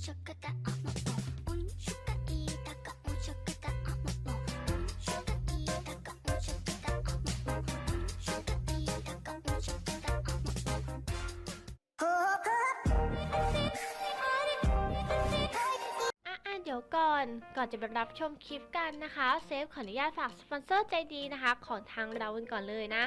chocata ก่อนก่อนจะไปรับชมคลิปกันนะคะเซฟขออนุญาตฝากสปอนเซอร์ใจดีนะคะ ของทางเรากันก่อนเลยนะ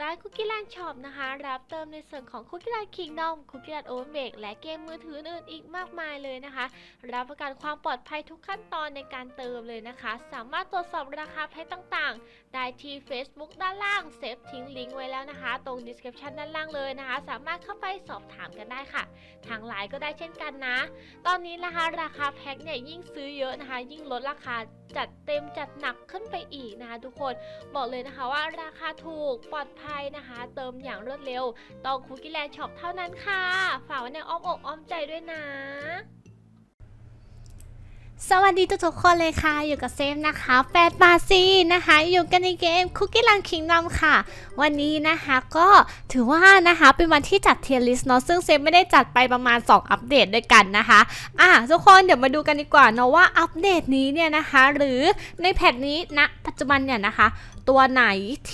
ร้านคุกกี้แลนด์ช็อปนะคะ รับเติมในส่วนของคุกกี้แลนด์คิงดอมคุกกี้แลนด์โอเวนเบกและเกมมือถืออื่นอีกมากมายเลยนะคะ รับประกันความปลอดภัยทุกขั้นตอนในการเติมเลยนะคะ สามารถตรวจสอบราคาแพ็คต่างๆได้ที่ Facebook ด้านล่างเซฟทิ้งลิงก์ไว้แล้วนะคะ ตรง description ด้านล่างเลยนะคะ สามารถเข้าไปสอบถามกันได้ค่ะ ทางไลน์ก็ได้เช่นกันนะ ตอนนี้นะคะราคาแพ็คเนี่ยยิ่งซื้อเยอะนะคะ ยิ่งลดราคาจัดเต็มจัดหนักขึ้นไปอีกนะคะทุกคนบอกเลยนะคะว่าราคาถูกปลอดภัยนะคะ เติมอย่างรวดเร็ว ต้องคุกกี้แลนด์ช็อปเท่านั้นค่ะ ฝากไว้ในอ้อมอกอ้อมใจด้วยนะ สวัสดีทุกๆคนเลยค่ะ อยู่กับเซฟนะคะแฟดบาซีนะคะ อยู่กันในเกมคุกกี้ลังคิงนอมค่ะ วันนี้นะคะก็ถือว่านะคะเป็นวันที่จัดเทียร์ลิสต์เนาะซึ่งเซฟไม่ได้จัดไปประมาณ 2 อัปเดตด้วยกันนะคะอะทุกคนเดี๋ยวมาดูกันดีกว่าเนาะว่าอัปเดตนี้เนี่ยนะคะ หรือในแพทนี้ณปัจจุบันเนี่ยนะคะ ตัวไหน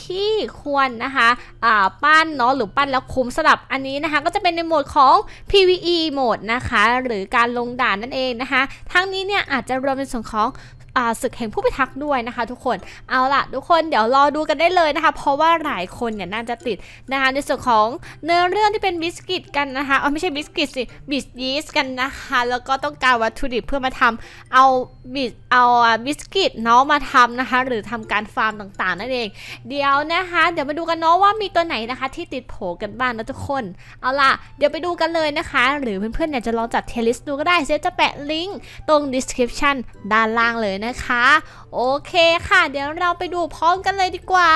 ที่ควรนะคะอ่าปั้นเนาะหรือปั้นแล้วคุ้มสลับอันนี้นะคะ ก็จะเป็นในโหมดของ PVE โหมดนะคะ หรือการลงด่านนั่นเองนะคะ ทั้งนี้เนี่ยอาจจะรวมเป็นส่วนของ ศึกแห่งผู้พิทักษ์ด้วยนะคะ ทุกคนเอาล่ะ ทุกคนเดี๋ยวรอดูกันได้เลยนะคะ เพราะว่าหลายคนเนี่ยน่าจะติดนะคะในส่วนของเนื้อเรื่องที่เป็นบิสกิตกันนะคะเอาไม่ใช่บิสกิตสิบิสยีสกันนะคะ แล้วก็ต้องการวัตถุดิบเพื่อมาทำเอาบิสเอาบิสกิตเนาะมาทำนะคะ หรือทำการฟาร์มต่างๆนั่นเอง เดี๋ยวนะคะ เดี๋ยวมาดูกันเนาะว่ามีตัวไหนนะคะ ที่ติดโผกันบ้างนะทุกคน เอาล่ะ เดี๋ยวไปดูกันเลยนะคะ หรือเพื่อนๆเนี่ยจะลองจัดเทลิสดูก็ได้เซจะแปะลิงก์ตรง description ด้านล่างเลยนะคะ โอเคค่ะ เดี๋ยวเราไปดูพร้อมกันเลยดีกว่า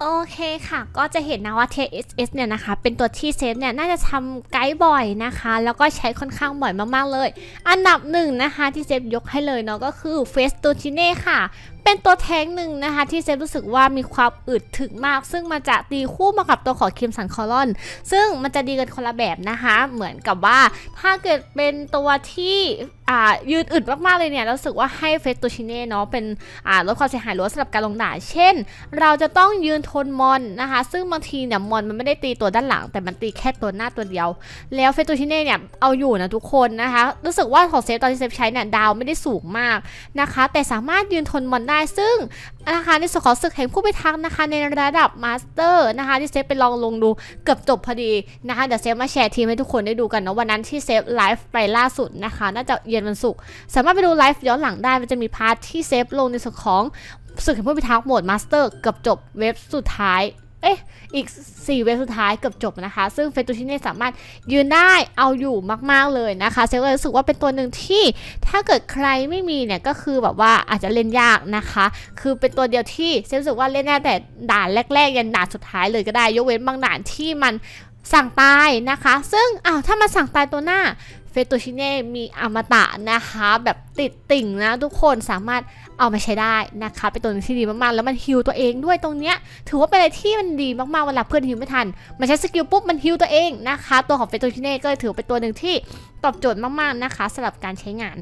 โอเคค่ะ ก็จะเห็นนะว่า TSS เนี่ยนะคะ เป็นตัวที่เซฟเนี่ยน่าจะทำไกด์บ่อยนะคะ แล้วก็ใช้ค่อนข้างบ่อยมากๆเลย อันดับหนึ่งนะคะที่เซฟยกให้เลยเนาะก็คือเฟสตูชิเน่ค่ะ เป็นตัวแท้งหนึ่งนะคะที่เซฟรู้สึกว่ามีความอึดถึกมาก ซึ่งมันจะตีคู่มากับตัวของคิมสันคอลอน ซึ่งมันจะดีกันคนละแบบนะคะ เหมือนกับว่าถ้าเกิดเป็นตัวที่อ่ายืนอึดมากๆเลยเนี่ยรู้สึกว่าให้เฟสตูชิเน่เนาะเป็นลดความเสียหายหรือว่าสำหรับการลงด่าเช่น เราจะต้องยืนทนมอนนะคะ ซึ่งบางทีเนี่ยมอนมันไม่ได้ตีตัวด้านหลัง แต่มันตีแค่ตัวหน้าตัวเดียว แล้วเฟสตูชิเน่เนี่ยเอาอยู่นะทุกคนนะคะ รู้สึกว่าของเซฟตอนที่เซฟใช้เนี่ยดาวไม่ได้สูงมากนะคะ แต่สามารถยืนทนมอนได้ซึ่งนะคะในส่วนของศึกแห่งผู้พิทักษ์นะคะ ในระดับมาสเตอร์นะคะ ที่เซฟไปลองลงดูเกือบจบพอดีนะคะเดี๋ยวเซฟมาแชร์ทีมให้ทุกคนได้ดูกันนะวันนั้นที่เซฟไลฟ์ไปล่าสุดนะคะ น่าจะเย็นวันศุกร์สามารถไปดูไลฟ์ย้อนหลังได้มันจะมีพาร์ทที่เซฟลงในส่วนของศึกแห่งผู้พิทักษ์โหมดมาสเตอร์เกือบจบเว็บสุดท้าย เอ๊ะอีก 4 เว็บสุดท้ายเกือบจบนะคะ ซึ่งเฟตูชิเน่สามารถยืนได้เอาอยู่มากๆเลยนะคะเซลก็เลยรู้สึกว่าเป็นตัวหนึ่งที่ถ้าเกิดใครไม่มีเนี่ยก็คือแบบว่าอาจจะเล่นยากนะคะ คือเป็นตัวเดียวที่เซลรู้สึกว่าเล่นได้แต่ด่านแรก ๆ ยันด่านสุดท้ายเลยก็ได้ ยกเว้นบางด่านที่มันสั่งตายนะคะ ซึ่งอ้าวถ้ามันสั่งตายตัวหน้า เฟตูชิเน่มีอมตะนะคะ แบบติดติ่งนะทุกคนสามารถเอามาใช้ได้นะคะ เป็นตัวหนึงที่ดีมากๆ แล้วมันฮิวตัวเองด้วยตรงเนี้ยถือว่าเป็นอะไรที่มันดีมากๆเวลาเพื่อนฮิวไม่ทัน มันใช้สกิลปุ๊บมันฮิวตัวเองนะคะ ตัวของเฟตูชิเน่ก็ถือเป็นตัวหนึ่งที่ตอบโจทย์มากๆนะคะสำหรับการใช้งาน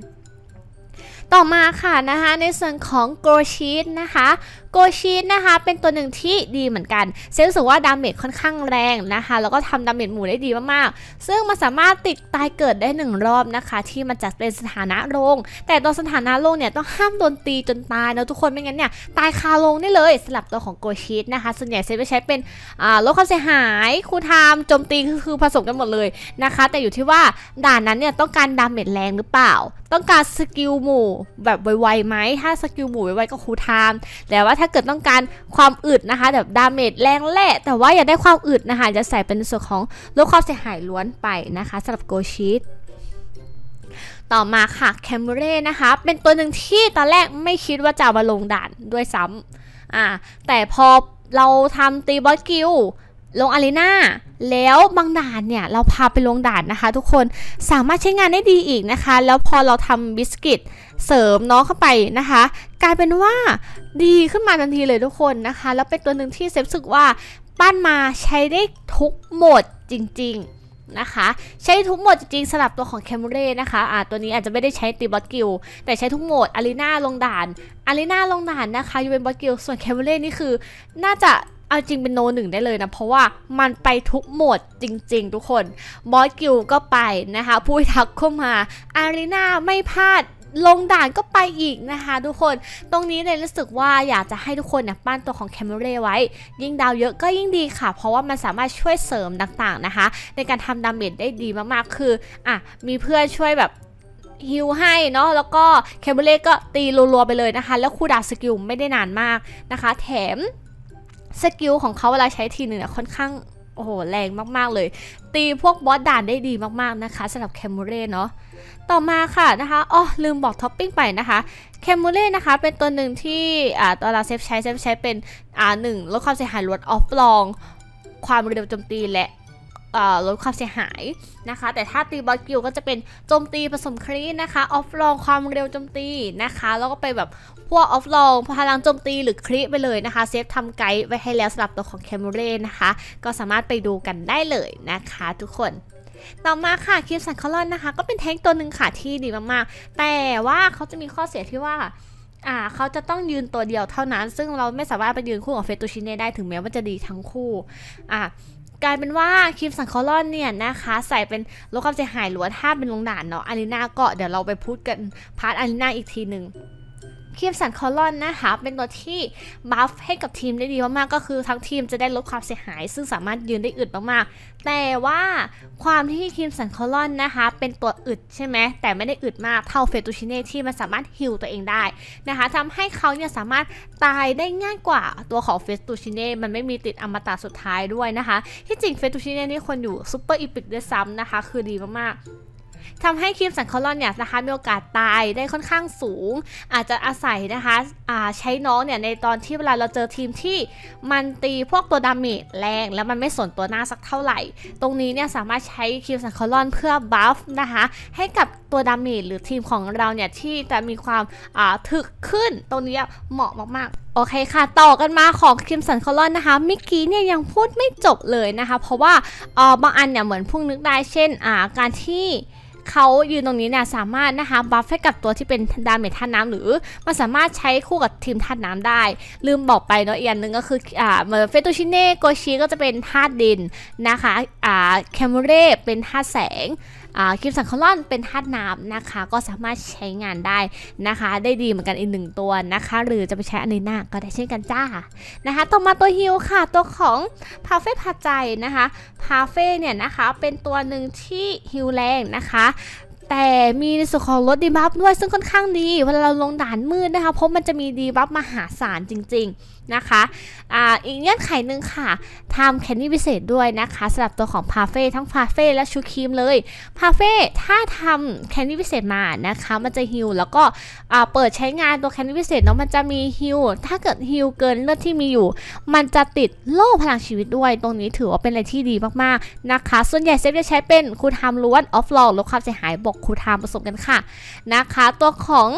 ต่อมาค่ะนะคะในส่วนของโกชีตนะคะโกชีตนะคะเป็นตัวหนึ่งที่ดีเหมือนกันเซนรู้สึกว่าดาเมจค่อนข้างแรงนะคะแล้วก็ทำดาเมจหมู่ได้ดีมากๆ ซึ่งมันสามารถติดตายเกิดได้หนึ่งรอบนะคะ ที่มันจะเป็นสถานะโรงแต่ตัวสถานะโรงเนี่ยต้องห้ามโดนตีจนตายนะทุกคนไม่งั้นเนี่ยตายคาโรงได้เลยสำหรับตัวของโกชีตนะคะ ส่วนใหญ่เซนไปใช้เป็นลดความเสียหายคูลไทม์โจมตีคือคือผสมกันหมดเลยนะคะ แต่อยู่ที่ว่าด่านนั้นเนี่ยต้องการดาเมจแรงหรือเปล่า ต้องการสกิลหมู่แบบไวๆไหมถ้าสกิลหมู่ไวๆก็คูลไทม์แต่ว่าถ้าเกิดต้องการความอึดนะคะแบบดาเมจแรงแหละแต่ว่าอยากได้ความอึดนะคะจะใส่เป็นส่วนของลดความเสียหายล้วนไปนะคะสำหรับโกชีตต่อมาค่ะแคมเร่นะคะ เป็นตัวหนึ่งที่ตอนแรกไม่คิดว่าจะมาลงด่านด้วยซ้ำอ่าแต่พอเราทำตีบอสกิล ลงอารีนาแล้วบางด่านเนี่ยเราพาไปลงด่านนะคะ ทุกคนสามารถใช้งานได้ดีอีกนะคะ แล้วพอเราทำบิสกิตเสริมน้องเข้าไปนะคะ กลายเป็นว่าดีขึ้นมาทันทีเลยทุกคนนะคะ แล้วเป็นตัวหนึ่งที่เซฟสึกว่าปั้นมาใช้ได้ทุกโหมดจริงนะคะ ใช้ทุกโหมดจริงๆสลับตัวของแคมเร่นะคะอ่าตัวนี้อาจจะไม่ได้ใช้ตีบอสกิลแต่ใช้ทุกโหมดอารีนาลงด่านอารีนาลงด่านนะคะยูเป็นบอสกิลส่วนแคมเร่นี่คือ น่าจะ เอาจริงเป็นโนหนึ่งได้เลยนะ เพราะว่ามันไปทุกโหมดจริง ๆ ทุกคนบอสกิลก็ไปนะคะผู้ทักเข้ามาอารีนาไม่พลาดลงด่านก็ไปอีกนะคะทุกคน ตรงนี้เลยรู้สึกว่าอยากจะให้ทุกคนเนี่ยปั้นตัวของแคมเบร่ไว้ ยิ่งดาวเยอะก็ยิ่งดีค่ะ เพราะว่ามันสามารถช่วยเสริมต่างๆนะคะ ในการทำดาเมจได้ดีมากๆ คืออะมีเพื่อนช่วยแบบฮิวให้เนาะแล้วก็แคมเบเล่ก็ตีรัวๆไปเลยนะคะ แล้วคูลดาสกิลไม่ได้นานมากนะคะ แถม สกิลของเขาเวลาใช้ทีหนึ่งเนี่ยค่อนข้างโอ้โหแรงมากๆเลย ตีพวกบอสด่านได้ดีมากๆนะคะสำหรับแคมูเร่เนาะต่อมาค่ะนะคะอ๋อลืมบอกท็อปปิ้งไปนะคะแคมมูเล่นะคะเป็นตัวหนึ่งที่อ่าตัวเราเซฟใช้เซฟใช้เป็นอ่าหนึ่งลดความเสียหายลดออฟลอง ความเร็วโจมตีและ ลดความเสียหายนะคะ แต่ถ้าตีบอสกิลก็จะเป็นโจมตีผสมครีนะคะ ออฟลองความเร็วโจมตีนะคะ แล้วก็ไปแบบพวกออฟลองพลังโจมตีหรือครีไปเลยนะคะ เซฟทำไกด์ไว้ให้แล้วสำหรับตัวของแคมูเล่นะคะ ก็สามารถไปดูกันได้เลยนะคะทุกคนต่อมาค่ะคิมสันคอลอนนะคะ ก็เป็นแท้งตัวหนึ่งค่ะที่ดีมากๆ แต่ว่าเขาจะมีข้อเสียที่ว่า อ่าเขาจะต้องยืนตัวเดียวเท่านั้น ซึ่งเราไม่สามารถไปยืนคู่กับเฟตูชิเน่ได้ถึงแม้ว่าจะดีทั้งคู่อ่ากลายเป็นว่าคิมสังคอลอนเนี่ยนะคะ ใส่เป็นลดความเสียหายหรือว่าถ้าเป็นลงด่านเนาะอารีนาก็เดี๋ยวเราไปพูดกันพาร์ทอารีนาอีกทีหนึ่ง คิมสันคอลอนนะคะเป็นตัวที่บัฟให้กับทีมได้ดีมากๆก็คือทั้งทีมจะได้ลดความเสียหาย ซึ่งสามารถยืนได้อึดมากๆ แต่ว่าความที่คิมสันคอลอนนะคะ เป็นตัวอึดใช่ไหมแต่ไม่ได้อึดมากเท่าเฟตูชิเน่ที่มันสามารถฮิลตัวเองได้นะคะทำให้เขาเนี่ยสามารถตายได้ง่ายกว่าตัวของเฟตูชิเน่มันไม่มีติดอมตะสุดท้ายด้วยนะคะ ที่จริงเฟตูชิเน่นี่คนอยู่ซูเปอร์อีพิกด้วยซ้ำนะคะ คือดีมากๆ ทำให้คิมสันคอลอนเนี่ยนะคะมีโอกาสตายได้ค่อนข้างสูง อาจจะอาศัยนะคะใช้น้องเนี่ยในตอนที่เวลาเราเจอทีมที่มันตีพวกตัวดาเมจแรง แล้วมันไม่สนตัวหน้าสักเท่าไหร่ ตรงนี้เนี่ยสามารถใช้คิมสันคอลอนเพื่อบัฟนะคะให้กับตัวดาเมจหรือทีมของเราเนี่ยที่จะมีความถึกขึ้นตรงนี้เหมาะมากๆ อเคค่ะ ต่อกันมาของคิมสันคอลอนนะคะเมิกกี้เนี่ยยังพูดไม่จบเลยนะคะ เพราะว่าเออบางอันเนี่ยเหมือนพุ่งนึกได้เช่นอ่าการที่เขายืนตรงนี้เนี่ยสามารถนะคะบัฟให้กับตัวที่เป็นดาเมจธาตุน้ำหรือมันสามารถใช้คู่กับทีมธาตุน้ำได้ ลืมบอกไปเนาะอีกอันหนึ่งก็คืออ่าเหมือนเฟตูชิเน่โกชิก็จะเป็นธาตุดินนะคะอ่าแคมเร่เป็นธาตุแสง อ่าคิมสันคอลอนเป็นธาตุน้ำนะคะ ก็สามารถใช้งานได้นะคะ ได้ดีเหมือนกันอีกหนึ่งตัวนะคะ หรือจะไปใช้อันนี้หน้าก็ได้เช่นกันจ้านะคะต่อมาตัวฮิลค่ะ ตัวของพาเฟ่พาใจนะคะพาเฟ่เนี่ยนะคะเป็นตัวหนึ่งที่ฮิลแรงนะคะแต่มีในส่วนของลดดีบัฟด้วยซึ่งค่อนข้างดีเวลาเราลงด่านมืดนะคะเพราะมันจะมีดีบัฟมหาศาลจริง ๆนะคะอ่าอีกเงื่อนไขหนึ่งค่ะทำแคนดี้พิเศษด้วยนะคะสำหรับตัวของพาเฟ่ทั้งพาเฟ่และชูครีมเลยพาเฟ่ถ้าทำแคนดี้พิเศษมานะคะมันจะฮิลแล้วก็อ่าเปิดใช้งานตัวแคนดี้พิเศษเนาะมันจะมีฮิลถ้าเกิดฮิลเกินเลือดที่มีอยู่ มันจะติดโล่พลังชีวิตด้วยตรงนี้ถือว่าเป็นอะไรที่ดีมากๆนะคะ ส่วนใหญ่เซฟจะใช้เป็นคูลไทม์ล้วนออฟลองลดความเสียหายบวกคูลไทม์ผสมกันค่ะนะคะ ตัวของ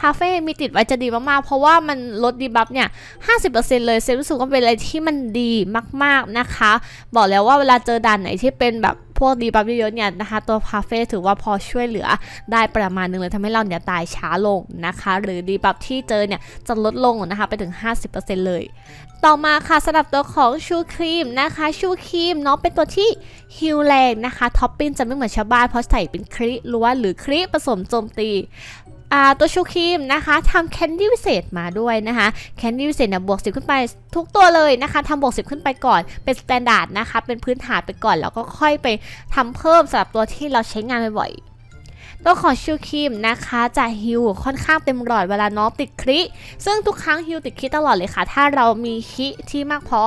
พาเฟ่มีติดไว้จะดีมากๆ เพราะว่ามันลดดีบัฟเนี่ย 50%เลยเซฟรู้สึกว่าเป็นอะไรที่มันดีมากๆนะคะ บอกแล้วว่าเวลาเจอด่านไหนที่เป็นแบบพวกดีบัฟเยอะๆเนี่ยนะคะ ตัวพาเฟ่ถือว่าพอช่วยเหลือได้ประมาณนึงเลยทำให้เราเนี่ยตายช้าลงนะคะ หรือดีบัฟที่เจอเนี่ยจะลดลงนะคะไปถึง 50%เลย ต่อมาค่ะสำหรับตัวของชูครีมนะคะชูครีมเนาะเป็นตัวที่ฮิลแรงนะคะท็อปปิ้งจะไม่เหมือนชาวบ้านเพราะใส่เป็นคริล้วนหรือคริผสมโจมตี ตัวชูครีมนะคะทำแคนดี้วิเศษมาด้วยนะคะแคนดี้วิเศษเนี่ยบวก10 ขึ้นไปทุกตัวเลยนะคะทำบวก10 ขึ้นไปก่อนเป็นสแตนดาร์ดนะคะเป็นพื้นฐานไปก่อนแล้วก็ค่อยไปทำเพิ่มสำหรับตัวที่เราใช้งานบ่อยๆ ตัวของชูครีมนะคะจะฮิลค่อนข้างเต็มหลอดเวลาน้องติดคริซึ่งทุกครั้งฮิลติดคริตลอดเลยค่ะ ถ้าเรามีคิที่มากพอ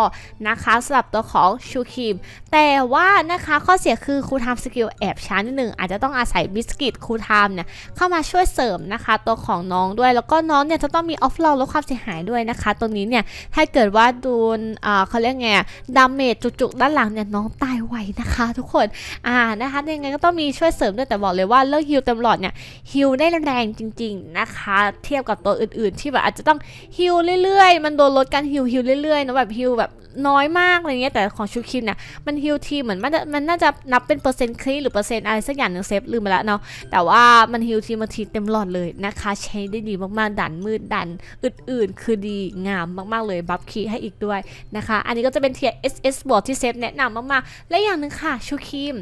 นะคะสำหรับตัวของชูครีมแต่ว่านะคะข้อเสียคือครูทม์สกิลแอบช้านิดหนึ่งอาจจะต้องอาศัยบิสกิตครูทม์เนี่ยเข้ามาช่วยเสริมนะคะตัวของน้องด้วย แล้วก็น้องเนี่ยจะต้องมีออฟโหลดลดความเสียหายด้วยนะคะตรงนี้เนี่ยถ้าเกิดว่าโดนอ่าเขาเรียกไงดาเมจจุกๆด้านหลังเนี่ยน้องตายไวนะคะ ทุกคนอ่านะคะยังไงก็ต้องมีช่วยเสริมด้วยแต่บอกเลยว่าเลิกฮิลเต็มหลอดเนี่ยฮิลได้แรงจริง ๆนะคะ เทียบกับตัวอื่น ๆ ที่แบบอาจจะต้องฮิลเรื่อยๆ มันโดนลดการฮิลฮิลเรื่อยๆเนะแบบฮิลแบบน้อยมากอะไรเงี้ยแต่ของชูคิมเนี่ยมันฮิลทีเหมือนมันจะมันน่าจะนับเป็นเปอร์เซ็นต์คลีหรือเปอร์เซ็นต์อะไรสักอย่างหนึ่งเซฟลืมไปแล้วเนาะแต่ว่ามันฮิลทีมาทีเต็มหลอดเลยนะคะ ใช้ได้ดีมากๆ ดันมืดดันอื่นๆ คือดีงามมากๆเลยบัฟคีให้อีกด้วยนะคะ อันนี้ก็จะเป็นเทีย SS บวกที่เซฟแนะนำมากๆ และอย่างหนึ่งค่ะชูคิม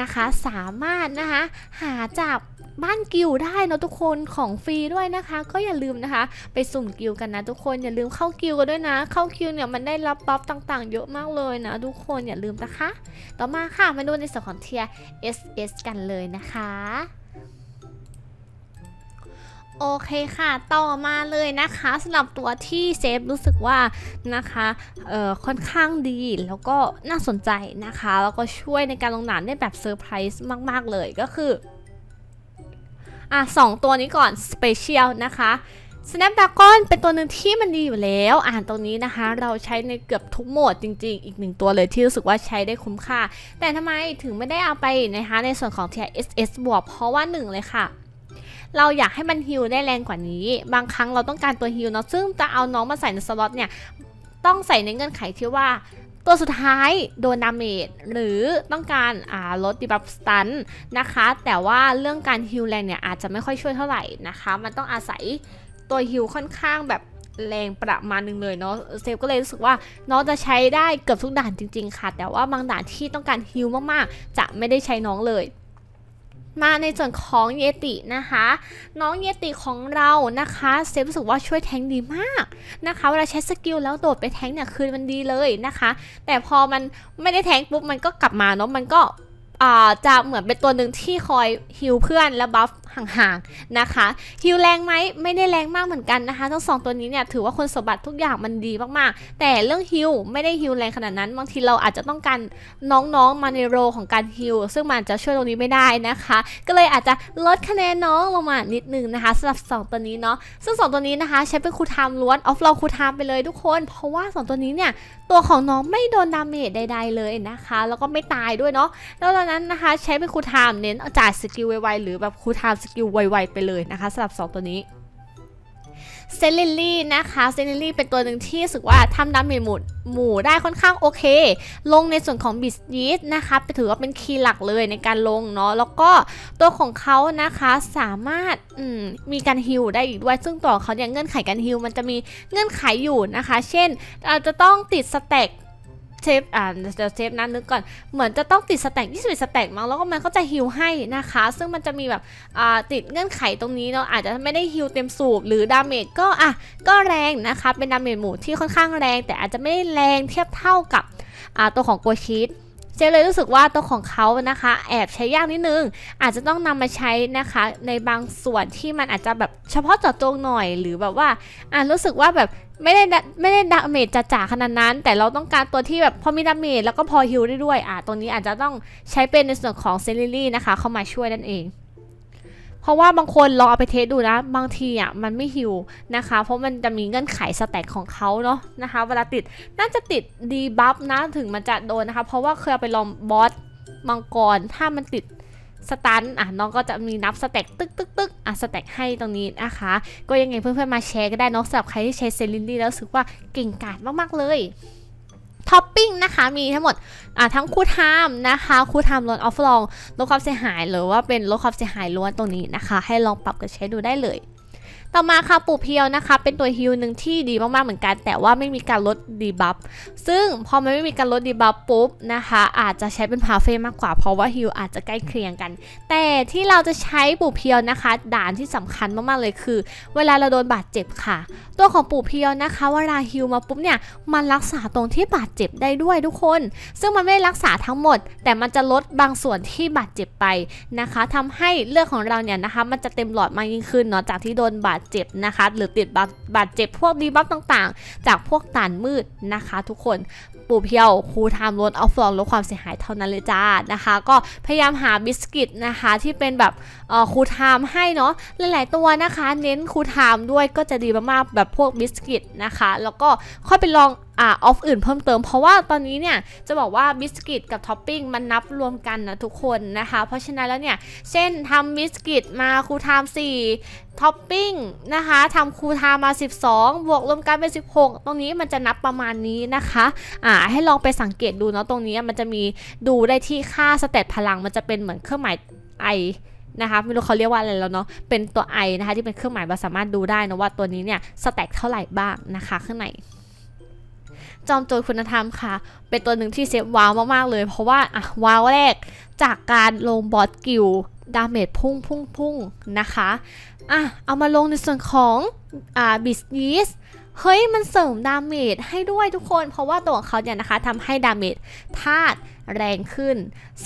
นะคะ สามารถนะคะหาจาก บ้านกิวได้เนอะทุกคนของฟรีด้วยนะคะ ก็อย่าลืมนะคะ ไปสุ่มกิวกันนะทุกคนอย่าลืมเข้ากิวกันด้วยนะ เข้ากิวเนี่ยมันได้รับบัฟต่างๆ เยอะมากเลยนะทุกคนอย่าลืมนะคะ ต่อมาค่ะมาดูในส่วนของเทีย SS กันเลยนะคะโอเคค่ะ ต่อมาเลยนะคะสำหรับตัวที่เซฟรู้สึกว่านะคะเอ่อค่อนข้างดีแล้วก็น่าสนใจนะคะ แล้วก็ช่วยในการลงหนานได้แบบเซอร์ไพรส์มาก ๆ เลยก็คือ อะสองตัวนี้ก่อน Special นะคะ Snapdragon เป็นตัวหนึ่งที่มันดีอยู่แล้ว อ่านตรงนี้นะคะ เราใช้ในเกือบทุกโหมดจริง ๆ อีกหนึ่งตัวเลยที่รู้สึกว่าใช้ได้คุ้มค่า แต่ทำไมถึงไม่ได้เอาไปนะคะในส่วนของ Tier SS บวกเพราะว่าหนึ่งเลยค่ะเราอยากให้มันฮิลได้แรงกว่านี้ บางครั้งเราต้องการตัวฮิลเนาะซึ่งจะเอาน้องมาใส่ในสล็อตเนี่ย ต้องใส่ในเงื่อนไขที่ว่า ตัวสุดท้ายโดนดาเมจหรือต้องการอ่าลดดีบัฟสตันนะคะ แต่ว่าเรื่องการฮิลแรงเนี่ยอาจจะไม่ค่อยช่วยเท่าไหร่นะคะ มันต้องอาศัยตัวฮิลค่อนข้างแบบแรงประมาณหนึงเลยเนาะเซฟก็เลยรู้สึกว่าน้องจะใช้ได้เกือบทุกด่านจริง ๆ ค่ะ แต่ว่าบางด่านที่ต้องการฮิลมากๆ จะไม่ได้ใช้น้องเลย มาในส่วนของเยตินะคะ น้องเยติของเรานะคะเซฟรู้สึกว่าช่วยแทงดีมากนะคะเวลาใช้สกิลแล้วโดดไปแทงเนี่ยคือมันดีเลยนะคะ แต่พอมันไม่ได้แทงปุ๊บมันก็กลับมาเนาะมันก็จะเหมือนเป็นตัวหนึ่งที่คอยฮิลเพื่อนและบัฟ ห่างๆนะคะฮิลแรงไหมไม่ได้แรงมากเหมือนกันนะคะ ทั้งสองตัวนี้เนี่ยถือว่าคุณสมบัติทุกอย่างมันดีมากๆ แต่เรื่องฮิลไม่ได้ฮิลแรงขนาดนั้นบางทีเราอาจจะต้องการน้องๆมาในโรของการฮิลซึ่งมันจะช่วยตรงนี้ไม่ได้นะคะ ก็เลยอาจจะลดคะแนนน้องลงมานิดนึงนะคะสำหรับสองตัวนี้เนาะซึ่งสองตัวนี้นะคะใช้เป็นครูไทม์ล้วนออฟเราครูไทม์ไปเลยทุกคน เพราะว่าสองตัวนี้เนี่ยตัวของน้องไม่โดนดาเมจใด ๆ เลยนะคะ แล้วก็ไม่ตายด้วยเนาะแล้วตอนนั้นนะคะใช้เป็นครูไทม์เน้นจ่ายสกิลไวๆหรือแบบครูไทม์สกิลไวๆไปเลยนะคะสำหรับ 2 ตัวนี้เซเลลี่นะคะเซเลลี่เป็นตัวหนึ่งที่รู้สึกว่าทำดาเมจหมู่หมู่ได้ค่อนข้างโอเค ลงในส่วนของบิสยีสนะคะไปถือว่าเป็นคีย์หลักเลยในการลงเนาะแล้วก็ตัวของเขานะคะสามารถมมีการฮิลได้อีกด้วย ซึ่งตัวของเขาเนี่ยเงื่อนไขการฮิลมันจะมีเงื่อนไขอยู่นะคะ เช่นอาจจะต้องติดสเต็ก เซฟอ่าเดี๋ยวเซฟนะนึกก่อน เหมือนจะต้องติดสแต็ก21สแต็กมั้งแล้วก็มันก็จะฮิลให้นะคะ ซึ่งมันจะมีแบบอ่าติดเงื่อนไขตรงนี้เนาะอาจจะไม่ได้ฮิลเต็มสูบหรือดาเมจก็อะก็แรงนะคะ เป็นดาเมจหมู่ที่ค่อนข้างแรง แต่อาจจะไม่ได้แรงเทียบเท่ากับอ่าตัวของโกชีตเจเลยรู้สึกว่าตัวของเขานะคะ แอบใช้ยากนิดนึง อาจจะต้องนำมาใช้นะคะ ในบางส่วนที่มันอาจจะแบบเฉพาะเจาะจงหน่อย หรือแบบว่าอะรู้สึกว่าแบบ ไม่ได้ไม่ได้ดาเมจจ๋าๆขนาดนั้น แต่เราต้องการตัวที่แบบพอมีดาเมจแล้วก็พอฮิลได้ด้วยอะตรงนี้อาจจะต้องใช้เป็นในส่วนของเซเลรี่นะคะ เข้ามาช่วยนั่นเอง เพราะว่าบางคนลองเอาไปเทสดูนะ บางทีอะมันไม่ฮิลนะคะ เพราะมันจะมีเงื่อนไขสแต็กของเขาเนาะนะคะ เวลาติดน่าจะติดดีบัฟนะถึงมันจะโดนนะคะ เพราะว่าเคยเอาไปลองบอสมังกรถ้ามันติด สตันอะน้องก็จะมีนับสแต็กตึกตึกตึกอะสแต็กให้ตรงนี้นะคะ ก็ยังไงเพื่อนๆมาแชร์ก็ได้น้องสำหรับใครที่ใช้เซลินดี้แล้วรู้สึกว่าเก่งกาจมากๆเลยท็อปปิ้งนะคะมีทั้งหมดอะทั้งคู่ทามนะคะคู่ทามลดออฟลองลดความเสียหายหรือว่าเป็นลดความเสียหายล้วนตรงนี้นะคะ ให้ลองปรับกันใช้ดูได้เลย ต่อมาค่ะปูเพียวนะคะ เป็นตัวฮิลหนึ่งที่ดีมากๆเหมือนกัน แต่ว่าไม่มีการลดดีบัฟซึ่งพอมันไม่มีการลดดีบัฟปุ๊บนะคะ อาจจะใช้เป็นพาเฟ่มากกว่าเพราะว่าฮิลอาจจะใกล้เคียงกัน แต่ที่เราจะใช้ปูเพียวนะคะ ด่านที่สำคัญมากๆเลยคือ เวลาเราโดนบาดเจ็บค่ะ ตัวของปูเพียวนะคะเวลาฮิลมาปุ๊บเนี่ยมันรักษาตรงที่บาดเจ็บได้ด้วยทุกคน ซึ่งมันไม่ได้รักษาทั้งหมด แต่มันจะลดบางส่วนที่บาดเจ็บไปนะคะทำให้เลือดของเราเนี่ยนะคะ มันจะเต็มหลอดมากยิ่งขึ้นเนาะจากที่โดนบาดเจ็บนะคะ หรือติดบาดบาดเจ็บพวกดีบัฟต่างๆ จากพวกตานมืดนะคะ ทุกคนปู่เพียวคูลไทม์ลดออฟฟลองลดความเสียหายเท่านั้นเลยจ้านะคะ ก็พยายามหาบิสกิตนะคะที่เป็นแบบเอ่อคูลไทม์ให้เนาะหลายๆตัวนะคะ เน้นคูลไทม์ด้วยก็จะดีมากๆแบบพวกบิสกิตนะคะ แล้วก็ค่อยไปลอง อ่าออฟอื่นเพิ่มเติม เพราะว่าตอนนี้เนี่ยจะบอกว่าบิสกิตกับท็อปปิ้งมันนับรวมกันนะทุกคนนะคะ เพราะฉะนั้นแล้วเนี่ย เช่นทำบิสกิตมาครูไทม์4ท็อปปิ้งนะคะทำครูทม์มา 12 บวกรวมกันเป็น 16 ตรงนี้มันจะนับประมาณนี้นะคะอ่าให้ลองไปสังเกตดูเนาะตรงนี้มันจะมีดูได้ที่ค่าสเตตพลังมันจะเป็นเหมือนเครื่องหมายไอนะคะไม่รู้เขาเรียกว่าอะไรแล้วเนาะเป็นตัว I นะคะที่เป็นเครื่องหมายเราสามารถดูได้นะว่าตัวนี้เนี่ยสแต็กเท่าไหร่บ้างนะคะข้างใน จอมโจรคุณธรรมค่ะ เป็นตัวหนึ่งที่เซฟว้าวมากๆเลย เพราะว่าอะว้าวแรกจากการลงบอสกิลดาเมจพุ่งพุ่งพุ่งนะคะอะเอามาลงในส่วนของอ่าบิสนีสเฮ้ยมันเสริมดาเมจให้ด้วยทุกคน เพราะว่าตัวของเขาเนี่ยนะคะทำให้ดาเมจธาตุ แรงขึ้น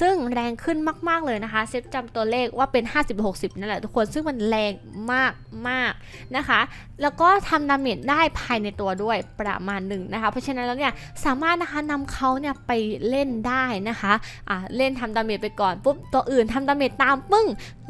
ซึ่งแรงขึ้นมาก ๆ เลยนะคะ เซฟจำตัวเลขว่าเป็น 50-60 นั่นแหละทุกคน ซึ่งมันแรงมากมาก ๆ นะคะ แล้วก็ทำดาเมจได้ภายในตัวด้วยประมาณหนึ่งนะคะ เพราะฉะนั้นแล้วเนี่ยสามารถนะคะนำเขาเนี่ยไปเล่นได้นะคะอะเล่นทำดาเมจไปก่อนปุ๊บตัวอื่นทำดาเมจตามปึ้ง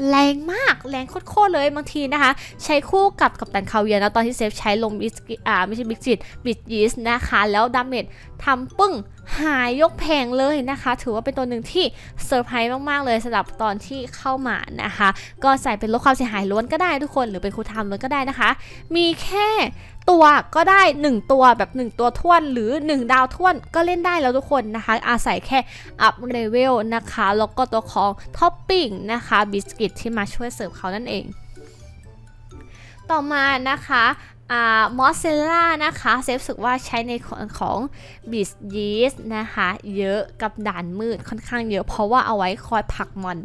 แรงมากแรงโคตรๆเลยบางทีนะคะ ใช้คู่กับกับตันคาเวียนะตอนที่เซฟใช้ลงบิสกิอ่าไม่ใช่บิสกิตบิสยีสนะคะ แล้วดาเมจทำปึ้ง หายยกแผงเลยนะคะ ถือว่าเป็นตัวหนึ่งที่เซอร์ไพรส์มากๆเลยสำหรับตอนที่เข้ามานะคะ ก็ใส่เป็นลดความเสียหายล้วนก็ได้ทุกคน หรือเป็นครูทำล้วนก็ได้นะคะ มีแค่ตัวก็ได้ 1 ตัวแบบ 1 ตัวท้วนหรือ 1 ดาวท้วนก็เล่นได้แล้วทุกคนนะคะ อาศัยแค่อัพเลเวลนะคะ แล้วก็ตัวของท็อปปิ้งนะคะบิสกิตที่มาช่วยเสริมเขานั่นเองต่อมานะคะ มอสเซลล่านะคะเซฟสึกว่าใช้ในของของบิสยีสนะคะ เยอะกับด่านมืดค่อนข้างเยอะเพราะว่าเอาไว้คอยผลักมอน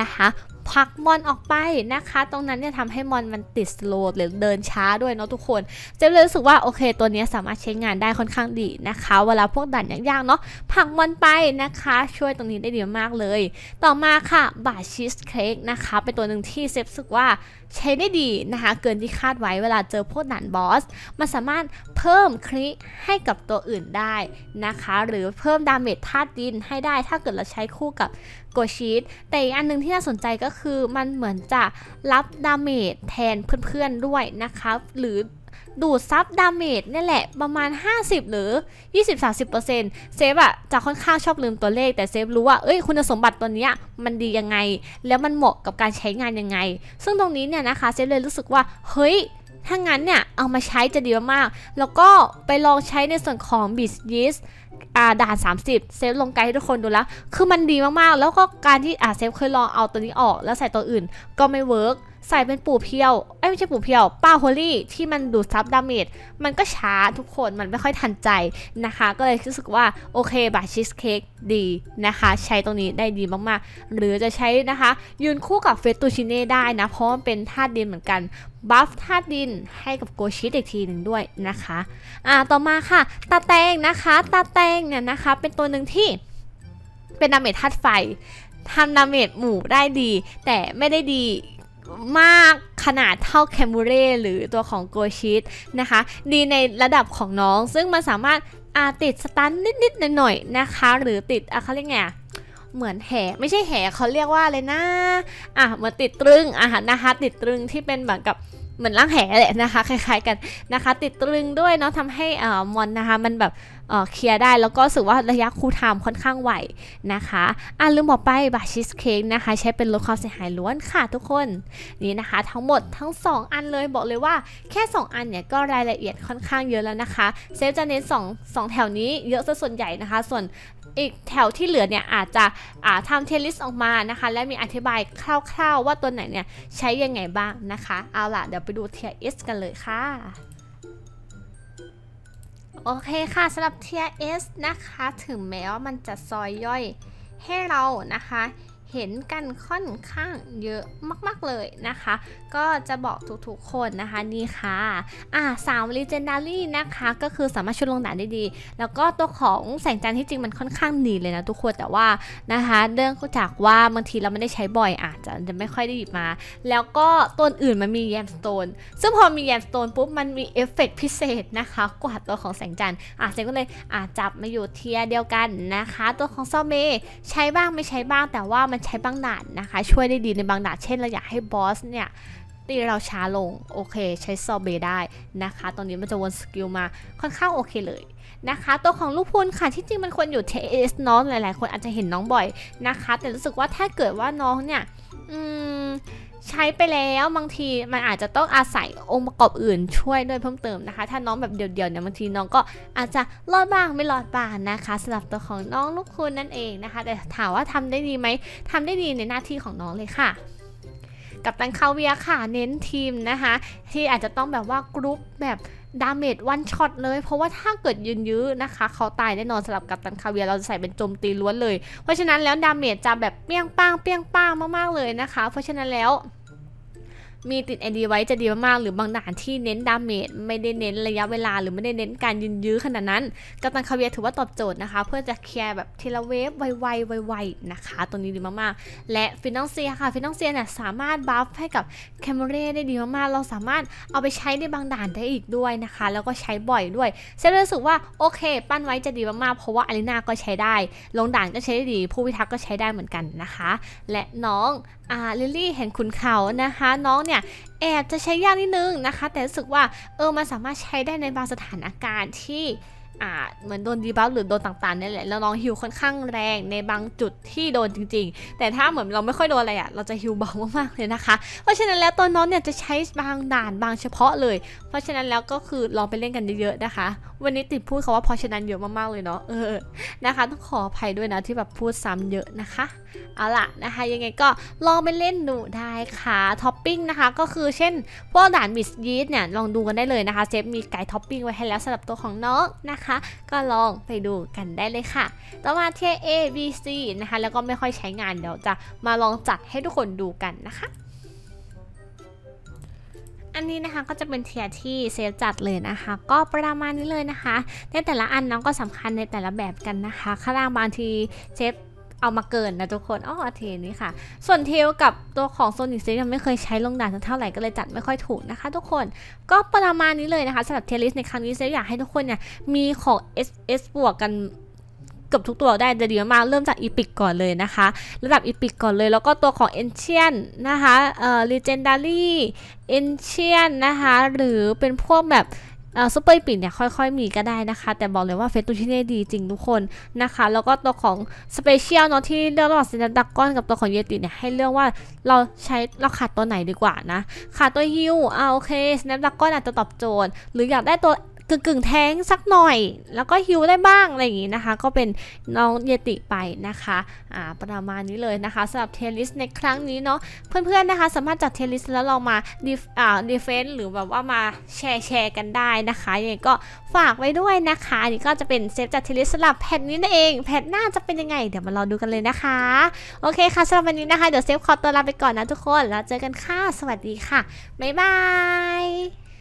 นะคะผลักมอนออกไปนะคะ ตรงนั้นเนี่ยทำให้มอนมันติดสโลว์หรือเดินช้าด้วยเนาะทุกคน เจฟเลยรู้สึกว่าโอเคตัวนี้สามารถใช้งานได้ค่อนข้างดีนะคะ เวลาพวกด่านยากๆเนาะผลักมอนไปนะคะ ช่วยตรงนี้ได้ดีมากเลย ต่อมาค่ะบาชีสเค้กนะคะ เป็นตัวหนึ่งที่เซฟสึกว่าใช้ได้ดีนะคะ เกินที่คาดไว้เวลาเจอพวกด่านบอส มันสามารถเพิ่มคริให้กับตัวอื่นได้นะคะ หรือเพิ่มดาเมจธาตุดินให้ได้ถ้าเกิดเราใช้คู่กับโกชีตแต่อีกอันหนึงที่น่าสนใจก็คือมันเหมือนจะรับดาเมจแทนเพื่อนๆด้วยนะคะหรือดูดซับดาเมจนี่แหละประมาณ 50 หรือ 20-30%เซฟอะจะค่อนข้างชอบลืมตัวเลขแต่เซฟรู้ว่าเอ้ยคุณสมบัติตัวเนี้ยมันดียังไง แล้วมันเหมาะกับการใช้งานยังไง ซึ่งตรงนี้เนี่ยนะคะเซฟเลยรู้สึกว่า เฮ้ย ถ้างั้นเนี่ยเอามาใช้จะดีมากๆแล้วก็ไปลองใช้ในส่วนของ b i t y e s อ่าด่าน 30 เซฟลงไกด์ให้ทุกคนดูแล้ว คือมันดีมากๆ แล้วก็การที่อ่าเซฟเคยลองเอาตัวนี้ออกแล้วใส่ตัวอื่นก็ไม่เวิร์ก ใส่เป็นปู่เพียวเอ้ยไม่ใช่ปู่เพียวป้าโฮลี่ที่มันดูดซับดาเมจมันก็ช้าทุกคนมันไม่ค่อยทันใจนะคะ ก็เลยรู้สึกว่าโอเคบาชีสเค้กดีนะคะ ใช้ตรงนี้ได้ดีมากๆ หรือจะใช้นะคะ ยืนคู่กับเฟตตูชิเน่ได้นะ เพราะมันเป็นธาตุดินเหมือนกันบัฟธาตุดินให้กับโกชิตอีกทีหนึ่งด้วยนะคะอ่าต่อมาค่ะ ตาแตงนะคะตาแตงเนี่ยนะคะ เป็นตัวหนึ่งที่เป็นดาเมจธาตุไฟทำดาเมจหมู่ได้ดี แต่ไม่ได้ดี มากขนาดเท่าแคมบูเร่หรือตัวของโกชิตนะคะ ดีในระดับของน้อง ซึ่งมันสามารถอาติดสตันนิดๆหน่อยๆนะคะ หรือติดอะเขาเรียกไงเหมือนแห่ไม่ใช่แห่เขาเรียกว่าอะไรนะอะเหมือนติดตรึงอะนะคะติดตรึงที่เป็นเหมือนกับเหมือนร่างแห่แหละนะคะ คล้ายๆกันนะคะ ติดตรึงด้วยเนาะทำให้อ่ามอนนะคะมันแบบ เออเคลียร์ได้แล้วก็รู้สึกว่าระยะคูลไทม์ค่อนข้างไหวนะคะอะลืมบอกไปบาชิสเค้กนะคะ ใช้เป็นลดความเสียหายล้วนค่ะทุกคนนี่นะคะ ทั้งหมดทั้ง 2 อันเลยบอกเลยว่าแค่ 2 อันเนี่ยก็รายละเอียดค่อนข้างเยอะแล้วนะคะเซฟจะเน้น2 2แถวนี้เยอะซะส่วนใหญ่นะคะ ส่วนอีกแถวที่เหลือเนี่ยอาจจะอาทำเทลิสออกมานะคะ และมีอธิบายคร่าวๆ ว่าตัวไหนเนี่ยใช้ยังไงบ้างนะคะ เอาล่ะ เดี๋ยวไปดูเทียเอสกันเลยค่ะ โอเคค่ะสำหรับ Tier S นะคะ ถึงแม้ว่ามันจะซอยย่อยให้เรานะคะ เห็นกันค่อนข้างเยอะมาก ๆ เลยนะคะ ก็จะบอกทุกๆคนนะคะนี่ค่ะอ่าสาม Legendary นะคะก็คือสามารถช่วยลงดานได้ดี แล้วก็ตัวของแสงจันทร์ที่จริงมันค่อนข้างดีเลยนะทุกคนแต่ว่านะคะเรื่องจากว่าบางทีเราไม่ได้ใช้บ่อยอาจจะจะไม่ค่อยได้หยิบมา แล้วก็ตัวอื่นมันมีแยมสโตนซึ่งพอมีแยมสโตนปุ๊บมันมีเอฟเฟกต์พิเศษนะคะกว่าตัวของแสงจันทร์อะเซนก็เลยอะจับมาอยู่เทียเดียวกันนะคะ ตัวของซอเมใช้บ้างไม่ใช้บ้างแต่ว่ามันใช้บางด่านนะคะ ช่วยได้ดีในบางด่านเช่นเราอยากให้บอสเนี่ยตีเราช้าลง โอเค ใช้ซอเบได้นะคะ ตอนนี้มันจะวนสกิลมาค่อนข้างโอเคเลยนะคะ ตัวของลูกพูนค่ะที่จริงมันควรอยู่ TS เนาะหลายๆ คนอาจจะเห็นน้องบ่อยนะคะ แต่รู้สึกว่าถ้าเกิดว่าน้องเนี่ย อืม ใช้ไปแล้วบางทีมันอาจจะต้องอาศัยองค์ประกอบอื่นช่วยด้วยเพิ่มเติมนะคะ ถ้าน้องแบบเดี่ยวๆเนี่ยบางทีน้องก็อาจจะรอดบ้างไม่รอดบ้างนะคะสำหรับตัวของน้องลูกคุณนั่นเองนะคะ แต่ถามว่าทำได้ดีไหมทำได้ดีในหน้าที่ของน้องเลยค่ะ กับตันคาเวียค่ะเน้นทีมนะคะ ที่อาจจะต้องแบบว่ากรุ๊ปแบบดาเมจวันช็อตเลย เพราะว่าถ้าเกิดยืนยื้อนะคะ เขาตายแน่นอนสำหรับกับตันคาเวียเราจะใส่เป็นโจมตีล้วนเลย เพราะฉะนั้นแล้วดาเมจจะแบบเปี้ยงป้างเปี้ยงป้างมากๆเลยนะคะ เพราะฉะนั้นแล้ว มีติดไอดีไว้จะดีมากๆ หรือบางด่านที่เน้นดาเมจไม่ได้เน้นระยะเวลา หรือไม่ได้เน้นการยืนยื้อขนาดนั้นกัปตันคาเวียถือว่าตอบโจทย์นะคะ เพื่อจะเคลียร์แบบทีละเวฟไวๆไวๆนะคะตัวนี้ดีมากๆ และฟินองเซียค่ะฟินองเซียเนี่ยสามารถบัฟให้กับแคมเร่ได้ดีมากๆ เราสามารถเอาไปใช้ในบางด่านได้อีกด้วยนะคะ แล้วก็ใช้บ่อยด้วยเซฟรู้สึกว่าโอเค ปั้นไว้จะดีมากๆ เพราะว่าอารีนาก็ใช้ได้ ลงด่านก็ใช้ได้ดี ผู้พิทักษ์ก็ใช้ได้เหมือนกันนะคะ และน้องอ่าลิลลี่เห็นขุนเขานะคะ น้องเนี่ยแอบจะใช้ยากนิดนึงนะคะ แต่รู้สึกว่าเออมันสามารถใช้ได้ในบางสถานการณ์ที่อ่าเหมือนโดนดีบัฟหรือโดนต่างๆนี่แหละแล้วน้องฮิวค่อนข้างแรงในบางจุดที่โดนจริง ๆ แต่ถ้าเหมือนเราไม่ค่อยโดนอะไรอะ่ะเราจะฮิวเบามากๆเลยนะคะ เพราะฉะนั้นแล้วตัวน้องเนี่ยจะใช้บางด่านบางเฉพาะเลย เพราะฉะนั้นแล้วก็คือลองไปเล่นกันเยอะๆนะคะ วันนี้ติดพูดคาว่าเพราะฉะนั้นเยอะมากๆเลยเนาะเออนะคะ ต้องขออภัยด้วยนะที่แบบพูดซ้ำเยอะนะคะ เอาล่ะนะคะยังไงก็ลองไปเล่นดูได้ค่ะท็อปปิ้งนะคะก็คือเช่นพวกด่านมิสยีสเนี่ยลองดูกันได้เลยนะคะเซฟมีไกด์ท็อปปิ้งไว้ให้แล้วสำหรับตัวของน้องนะคะ ก็ลองไปดูกันได้เลยค่ะ ต่อมาเทีย A B C นะคะแล้วก็ไม่ค่อยใช้งานเดี๋ยวจะมาลองจัดให้ทุกคนดูกันนะคะอันนี้นะคะก็จะเป็นเทียที่เซฟจัดเลยนะคะ ก็ประมาณนี้เลยนะคะ ในแต่ละอันน้องก็สำคัญในแต่ละแบบกันนะคะ ข้างล่างบางทีเซฟ เอามาเกินนะทุกคนอ๋อเทนี้ค่ะ ส่วนเทลกับตัวของโซนิ c เซฟยังไม่เคยใช้ลงด่านสักเท่าไหร่ก็เลยจัดไม่ค่อยถูกนะคะ ทุกคนก็ประมาณนี้เลยนะคะสำหรับเทลิสในครั้งนี้เซอยากให้ทุกคนเนี่ยมีของ S S บวกกันเกือบทุกตัวได้จะดีมากเริ่มจากอีพิกก่อนเลยนะคะ ระดับอีพิกก่อนเลย แล้วก็ตัวของ a n c i e n นนะคะเอ่อ Legendary a n c i e n นะคะ หรือเป็นพวกแบบ อ่อซูเปอร์ปิดเนี่ยค่อยๆมีก็ได้นะคะ แต่บอกเลยว่าเฟสตูชิเน่ดีจริงทุกคนนะคะ แล้วก็ตัวของสเปเชียลเนาะที่เลือกระหว่างเซนดักก้อนกับตัวของเยติเนี่ยให้เลือกว่าเราใช้เราขาดตัวไหนดีกว่านะขาดตัวฮิวอ่าโอเคสแนปดักก้อนอาจจะตอบโจทย์ หรืออยากได้ตัว กึ่งกึ่งแท้งสักหน่อย แล้วก็ฮิวได้บ้างอะไรอย่างงี้นะคะ ก็เป็นน้องเยติไปนะคะอ่าประมาณนี้เลยนะคะสำหรับเทลิสในครั้งนี้เนาะเพื่อนๆนะคะ สามารถจัดเทลิสแล้วลองมาดีอ่าดีเฟนหรือแบบว่ามาแชร์แชร์กันได้นะคะยังไงก็ฝากไว้ด้วยนะคะอันนี่ก็จะเป็นเซฟจัดเทลิสสำหรับแพทนี้นั่นเองแพทหน้าจะเป็นยังไง เดี๋ยวมารอดูกันเลยนะคะ โอเคค่ะสำหรับวันนี้นะคะเดี๋ยวเซฟขอตัวลาไปก่อนนะทุกคนแล้วเจอกันค่ะสวัสดีค่ะบ๊ายบาย